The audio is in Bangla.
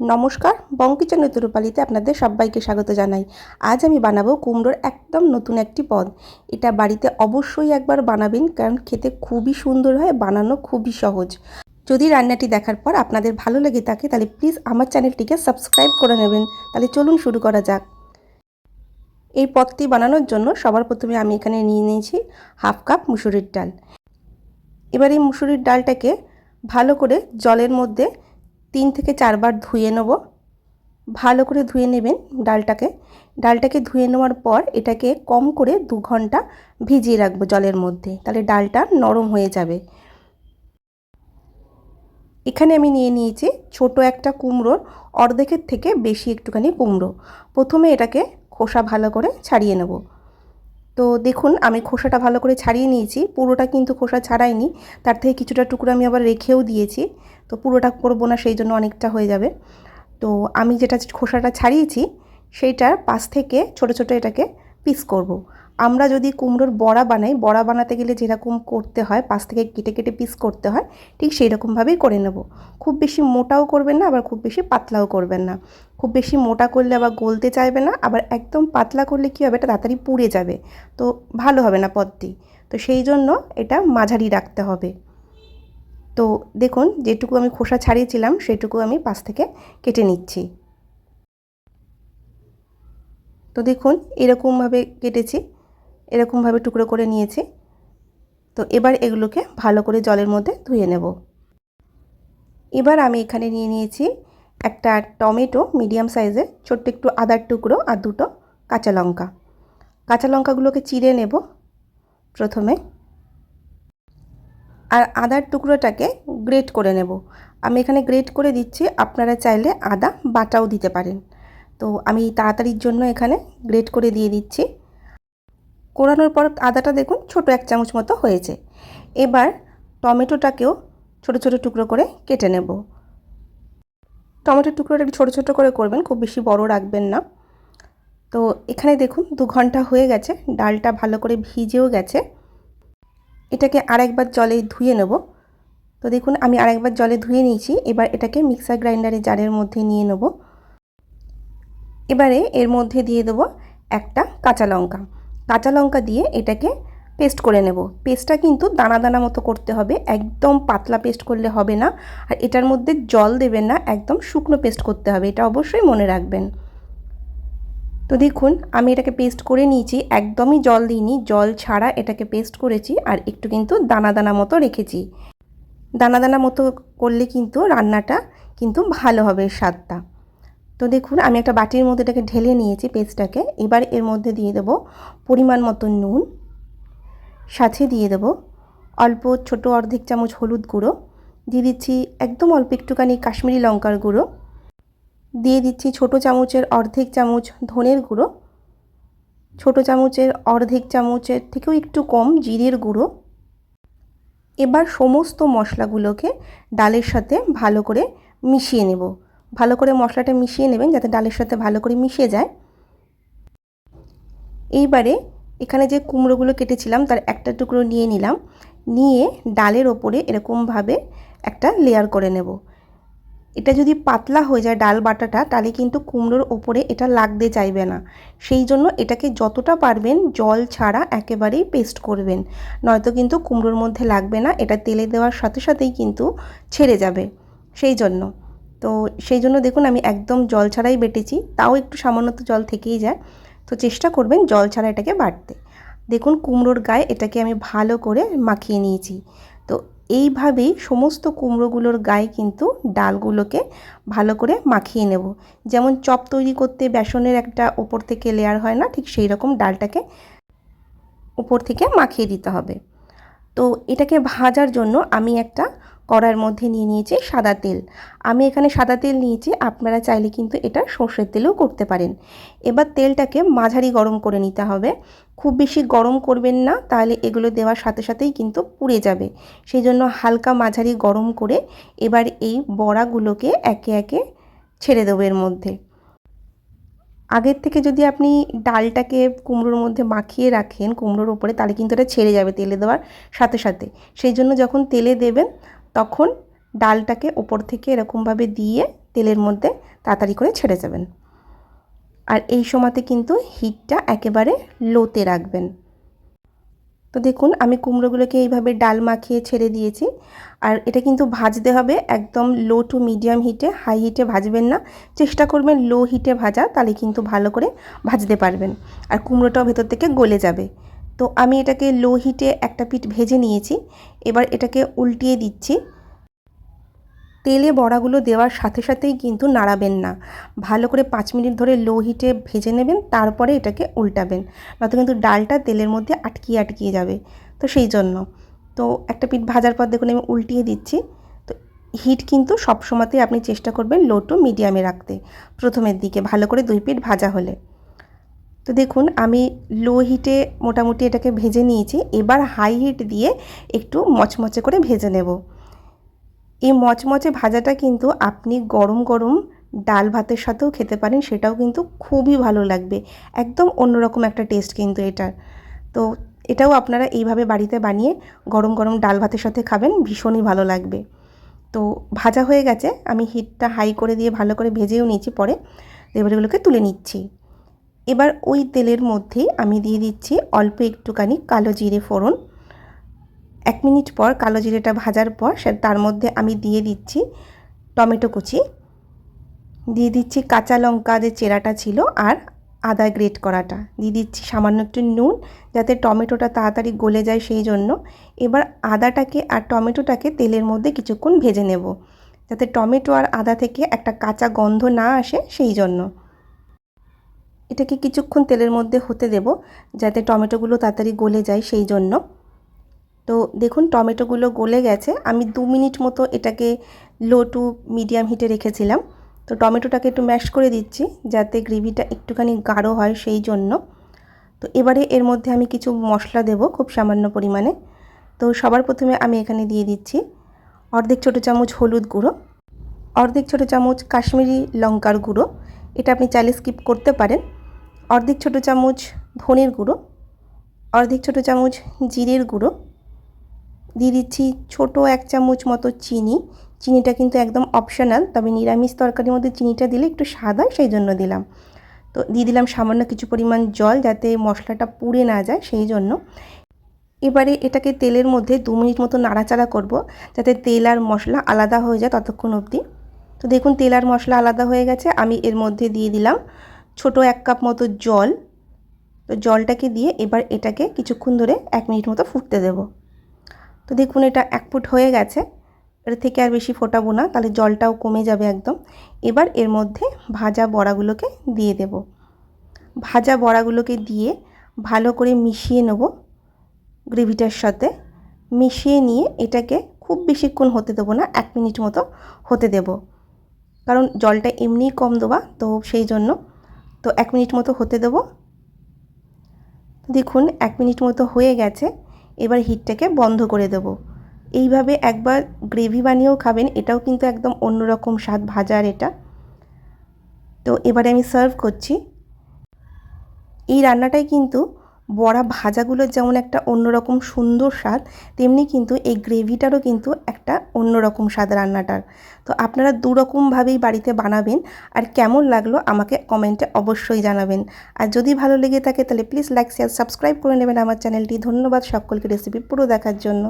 নমস্কার বঙ্কিচন্দ্র তুরুপালিতে আপনাদের সবাইকে স্বাগত জানাই। আজ আমি বানাবো কুমড়োর একদম নতুন একটি পদ। এটা বাড়িতে অবশ্যই একবার বানাবেন, কারণ খেতে খুবই সুন্দর হয়, বানানো খুবই সহজ। যদি রান্নাটি দেখার পর আপনাদের ভালো লেগে থাকে, তাহলে প্লিজ আমার চ্যানেলটিকে সাবস্ক্রাইব করে নেবেন। তাহলে চলুন শুরু করা যাক। এই পদটি বানানোর জন্য সবার প্রথমে আমি এখানে নিয়ে নিয়েছি হাফ কাপ মুসুরির ডাল। এবার এই মুসুরির ডালটাকে ভালো করে জলের মধ্যে তিন থেকে চারবার ধুয়ে নেব। ভালো করে ধুয়ে নেবেন ডালটাকে। ডালটাকে ধুয়ে নেওয়ার পর এটাকে কম করে দু ঘণ্টা ভিজিয়ে রাখব জলের মধ্যে, তাহলে ডালটা নরম হয়ে যাবে। এখানে আমি নিয়ে নিয়েছি ছোট একটা কুমড়োর অর্ধেকের থেকে বেশি একটুখানি কুমড়ো। প্রথমে এটাকে খোসা ভালো করে ছাড়িয়ে নেব। তো দেখুন, আমি খোসাটা ভালো করে ছাড়িয়ে নিয়েছি। পুরোটা কিন্তু খোসা ছাড়াইনি। তার থেকে কিছুটা টুকরো আমি আবার রেখেও দিয়েছি। তো পুরোটা করব না, সেই জন্য অনেকটা হয়ে যাবে। তো আমি যেটা খোসাটা ছাড়িয়েছি, সেইটার পাশ থেকে ছোট ছোট এটাকে পিস করব। আমরা যদি কুমড়োর বড়া বানাই, বড়া বানাতে গেলে যেরকম করতে হয়, পাশ থেকে কেটে কেটে পিস করতে হয়, ঠিক সেই রকমভাবেই করে নেব। খুব বেশি মোটাও করবেন না, আবার খুব বেশি পাতলাও করবেন না। খুব বেশি মোটা করলে আবার গলতে চাইবে না, আবার একদম পাতলা করলে কী হবে, এটা তাড়াতাড়ি পুড়ে যাবে। তো ভালো হবে না পদটি। তো সেই জন্য এটা মাঝারি রাখতে হবে। তো দেখুন, যেটুকু আমি খোসা ছাড়িয়েছিলাম, সেটুকু আমি পাশ থেকে কেটে নিচ্ছি। তো দেখুন, এরকমভাবে কেটেছি। এরকমভাবে টুকরো করে নিয়েছি। তো এবার এগুলোকে ভালো করে জলের মধ্যে ধুয়ে নেব। এবার আমি এখানে নিয়ে নিয়েছি একটা টমেটো মিডিয়াম সাইজের, ছোট্ট একটু আদার টুকরো আর দুটো কাঁচা লঙ্কা। কাঁচা লঙ্কাগুলোকে চিড়ে নেব প্রথমে। আর আদার টুকরোটাকে গ্রেট করে নেব। আমি এখানে গ্রেট করে দিচ্ছি, আপনারা চাইলে আদা বাটাও দিতে পারেন। তো আমি তাড়াতাড়ির জন্য এখানে গ্রেট করে দিয়ে দিচ্ছি। কোরানোর পর আদাটা দেখুন ছোট এক চামচ মতো হয়েছে। এবার টমেটোটাকেও ছোট ছোট টুকরো করে কেটে নেব। টমেটোর টুকরোটা একটু ছোটো ছোটো করে করবেন, খুব বেশি বড় রাখবেন না। তো এখানে দেখুন দু ঘণ্টা হয়ে গেছে, ডালটা ভালো করে ভিজেও গেছে। এটাকে আরেকবার জলে ধুয়ে নেব। তো দেখুন আমি আরেকবার জলে ধুয়ে নিয়েছি, এবার এটাকে মিক্সার গ্রাইন্ডারে জারের মধ্যে নিয়ে নেব। এবারে এর মধ্যে দিয়ে দেবো একটা কাঁচা লঙ্কা। কাঁচা লঙ্কা দিয়ে এটাকে পেস্ট করে নেব। পেস্টটা কিন্তু দানা দানা মতো করতে হবে, একদম পাতলা পেস্ট করলে হবে না। আর এটার মধ্যে জল দেবেন না, একদম শুকনো পেস্ট করতে হবে, এটা অবশ্যই মনে রাখবেন। তো দেখুন, আমি এটাকে পেস্ট করে নিয়েছি, একদমই জল দিইনি, জল ছাড়া এটাকে পেস্ট করেছি আর একটু কিন্তু দানা দানা মতো রেখেছি। দানা দানা মতো করলে কিন্তু রান্নাটা কিন্তু ভালো হবে, স্বাদটা। তো দেখুন, আমি একটা বাটির মধ্যে এটাকে ঢেলে নিয়েছি পেস্টটাকে। এবার এর মধ্যে দিয়ে দেবো পরিমাণ মতো নুন। সাথে দিয়ে দেবো অল্প ছোট অর্ধেক চামচ হলুদ গুঁড়ো। দিয়ে দিচ্ছি একদম অল্প একটুখানি কাশ্মীরি লঙ্কার গুঁড়ো। দিয়ে দিচ্ছি ছোট চামচের অর্ধেক চামচ ধনের গুঁড়ো। ছোট চামচের অর্ধেক চামচের থেকেও একটু কম জিরের গুঁড়ো। এবার সমস্ত মশলাগুলোকে ডালের সাথে ভালো করে মিশিয়ে নেব। ভালো করে মশলাটা মিশিয়ে নেবেন যাতে ডালের সাথে ভালো করে মিশে যায়। এইবারে এখানে যে কুমড়োগুলো কেটেছিলাম, তার একটা টুকরো নিয়ে নিলাম। নিয়ে ডালের ওপরে এরকমভাবে একটা লেয়ার করে নেব। এটা যদি পাতলা হয়ে যায় ডাল বাটাটা, তাহলে কিন্তু কুমড়োর ওপরে এটা লাগতে চাইবে না। সেই জন্য এটাকে যতটা পারবেন জল ছাড়া একেবারেই পেস্ট করবেন। নয়তো কিন্তু কুমড়োর মধ্যে লাগবে না, এটা তেলে দেওয়ার সাথে সাথেই কিন্তু ছেড়ে যাবে। সেই জন্য তো সেই জন্য দেখুন আমি একদম জল ছাড়াই বেটেছি, তাও একটু সামান্য তো জল থেকেই যায়। তো চেষ্টা করবেন জল ছাড়া এটাকে বাটতে দেখুন কুমড়োর গায়ে এটাকে আমি ভালো করে মাখিয়ে নিয়েছি। তো এইভাবেই সমস্ত কুমড়োগুলোর গায়ে কিন্তু ডালগুলোকে ভালো করে মাখিয়ে নেব। যেমন চপ তৈরি করতে বেসনের একটা ওপর থেকে লেয়ার হয় না, ঠিক সেই রকম ডালটাকে উপর থেকে মাখিয়ে দিতে হবে। তো এটাকে ভাজার জন্য আমি একটা কড়ার মধ্যে নিয়ে নিয়েছি সাদা তেল। আমি এখানে সাদা তেল নিয়েছি, আপনারা চাইলে কিন্তু এটা সর্ষের তেলেও করতে পারেন। এবার তেলটাকে মাঝারি গরম করে নিতে হবে। খুব বেশি গরম করবেন না, তাহলে এগুলো দেওয়ার সাথে সাথেই কিন্তু পুড়ে যাবে। সেই জন্য হালকা মাঝারি গরম করে এবার এই বড়াগুলোকে একে একে ছেড়ে দেবো এর মধ্যে। আগের থেকে যদি আপনি ডালটাকে কুমড়োর মধ্যে মাখিয়ে রাখেন, কুমড়োর ওপরে, তাহলে কিন্তু এটা ছেড়ে যাবে তেলে দেওয়ার সাথে সাথে। সেই জন্য যখন তেলে দেবেন তখন ডালটাকে ওপর থেকে এরকমভাবে দিয়ে তেলের মধ্যে তাড়াতাড়ি করে ছেড়ে যাবেন। আর এই সময়তে কিন্তু হিটটা একেবারে লোতে রাখবেন। তো দেখুন, আমি কুমড়োগুলোকে এইভাবে ডাল মাখিয়ে ছেড়ে দিয়েছি। আর এটা কিন্তু ভাজতে হবে একদম লো টু মিডিয়াম হিটে, হাই হিটে ভাজবেন না। চেষ্টা করবেন লো হিটে ভাজা, তাহলে কিন্তু ভালো করে ভাজতে পারবেন। আর কুমড়োটাও ভেতর থেকে গলে যাবে। তো আমি এটাকে লো হিটে একটা পিঠ ভেজে নিয়েছি। এবার এটাকে উল্টিয়ে দিচ্ছি। তেলে বড়াগুলো দেওয়ার সাথে সাথেই কিন্তু নাড়াবেন না। ভালো করে পাঁচ মিনিট ধরে লো হিটে ভেজে নেবেন, তারপরে এটাকে উল্টাবেন। নয়তো কিন্তু ডালটা তেলের মধ্যে আটকিয়ে আটকিয়ে যাবে। তো সেই জন্য। তো একটা পিঠ ভাজার পর দেখুন আমি উল্টিয়ে দিচ্ছি। তো হিট কিন্তু সব সময়তেই আপনি চেষ্টা করবেন লো টু মিডিয়ামে রাখতে। প্রথমের দিকে ভালো করে দুই পিঠ ভাজা হলে। তো দেখুন, আমি লো হিটে মোটামুটি এটাকে ভেজে নিয়েছি। এবার হাই হিট দিয়ে একটু মচমচে করে ভেজে নেব। এই মচমচে ভাজাটা কিন্তু আপনি গরম গরম ডাল ভাতের সাথেও খেতে পারেন, সেটাও কিন্তু খুবই ভালো লাগবে। একদম অন্যরকম একটা টেস্ট কিন্তু এটার। তো এটাও আপনারা এইভাবে বাড়িতে বানিয়ে গরম গরম ডাল ভাতের সাথে খাবেন, ভীষণই ভালো লাগবে। তো ভাজা হয়ে গেছে, আমি হিটটা হাই করে দিয়ে ভালো করে ভেজেও নিয়েছি, পরে এবার এগুলোকে তুলে নিচ্ছি। এবার ওই তেলের মধ্যেই আমি দিয়ে দিচ্ছি অল্প একটুখানি কালো জিরে ফোড়ন। এক মিনিট পর কালো জিরেটা ভাজার পর তার মধ্যে আমি দিয়ে দিচ্ছি টমেটো কুচি। দিয়ে দিচ্ছি কাঁচা লঙ্কা যে চেরাটা ছিল আর আদা গ্রেট করাটা। দিয়ে দিচ্ছি সামান্য একটু নুন যাতে টমেটোটা তাড়াতাড়ি গলে যায় সেই জন্য। এবার আদাটাকে আর টমেটোটাকে তেলের মধ্যে কিছুক্ষণ ভেজে নেব। যাতে টমেটো আর আদা থেকে একটা কাঁচা গন্ধ না আসে সেই জন্য। এটাকে কিছুক্ষণ তেলের মধ্যে হতে দেব যাতে টমেটোগুলো তাড়াতাড়ি গলে যায় সেই জন্য। তো দেখুন, টমেটোগুলো গলে গেছে। আমি দু মিনিট মতো এটাকে লো টু মিডিয়াম হিটে রেখেছিলাম। তো টমেটোটাকে একটু ম্যাশ করে দিচ্ছি যাতে গ্রেভিটা একটুখানি গাঢ় হয় সেই জন্য। তো এবারে এর মধ্যে আমি কিছু মশলা দেব খুব সামান্য পরিমাণে। তো সবার প্রথমে আমি এখানে দিয়ে দিচ্ছি অর্ধেক ছোটো চামচ হলুদ গুঁড়ো, অর্ধেক ছোটো চামচ কাশ্মীরি লঙ্কার গুঁড়ো। এটা আপনি চাইলে স্কিপ করতে পারেন। অর্ধেক ছোটো চামচ ধনের গুঁড়ো, অর্ধেক ছোটো চামচ জিরের গুঁড়ো। দিয়ে দিচ্ছি ছোটো এক চামচ মতো চিনি। চিনিটা কিন্তু একদম অপশনাল তবে নিরামিষ তরকারির মধ্যে চিনিটা দিলে একটু স্বাদ হয়, সেই জন্য দিলাম। তো দিয়ে দিলাম সামান্য কিছু পরিমাণ জল যাতে মশলাটা পুড়ে না যায়, সেই জন্য। এবারে এটাকে তেলের মধ্যে দু মিনিট মতো নাড়াচাড়া করব, যাতে তেল আর মশলা আলাদা হয়ে যায় ততক্ষণ অবধি। তো দেখুন তেল আর মশলা আলাদা হয়ে গেছে, আমি এর মধ্যে দিয়ে দিলাম ছোট এক কাপ মতো জল। তো জলটাকে দিয়ে এবার এটাকে কিছুক্ষণ ধরে এক মিনিট মতো ফুটতে দেবো। তো দেখুন, এটা এক ফুট হয়ে গেছে। এর থেকে আর বেশি ফোটাবো না, তাহলে জলটাও কমে যাবে একদম। এবার এর মধ্যে ভাজা বড়াগুলোকে দিয়ে দেব। ভাজা বড়াগুলোকে দিয়ে ভালো করে মিশিয়ে নেব গ্রেভিটার সাথে। মিশিয়ে নিয়ে এটাকে খুব বেশিক্ষণ হতে দেবো না, এক মিনিট মতো হতে দেব। কারণ জলটা এমনিই কম দেওয়া, তো সেই জন্য তো এক মিনিট মতো হতে দেবো। দেখুন, এক মিনিট মতো হয়ে গেছে। এবার হিটটাকে বন্ধ করে দেব। এইভাবে একবার গ্রেভি বানিয়েও খাবেন, এটাও কিন্তু একদম অন্যরকম স্বাদ, ভাজার এটা। তো এবারে আমি সার্ভ করছি। এই রান্নাটাই কিন্তু বড়া ভাজাগুলোর যেমন একটা অন্যরকম সুন্দর স্বাদ, তেমনি কিন্তু এই গ্রেভিটারও কিন্তু একটা অন্যরকম স্বাদ রান্নাটার। তো আপনারা দুরকমভাবেই বাড়িতে বানাবেন আর কেমন লাগল আমাকে কমেন্টে অবশ্যই জানাবেন। আর যদি ভালো লেগে থাকে তাহলে প্লিজ লাইক, শেয়ার, সাবস্ক্রাইব করে নেবেন আমার চ্যানেলটি। ধন্যবাদ সকলকে রেসিপি পুরো দেখার জন্য।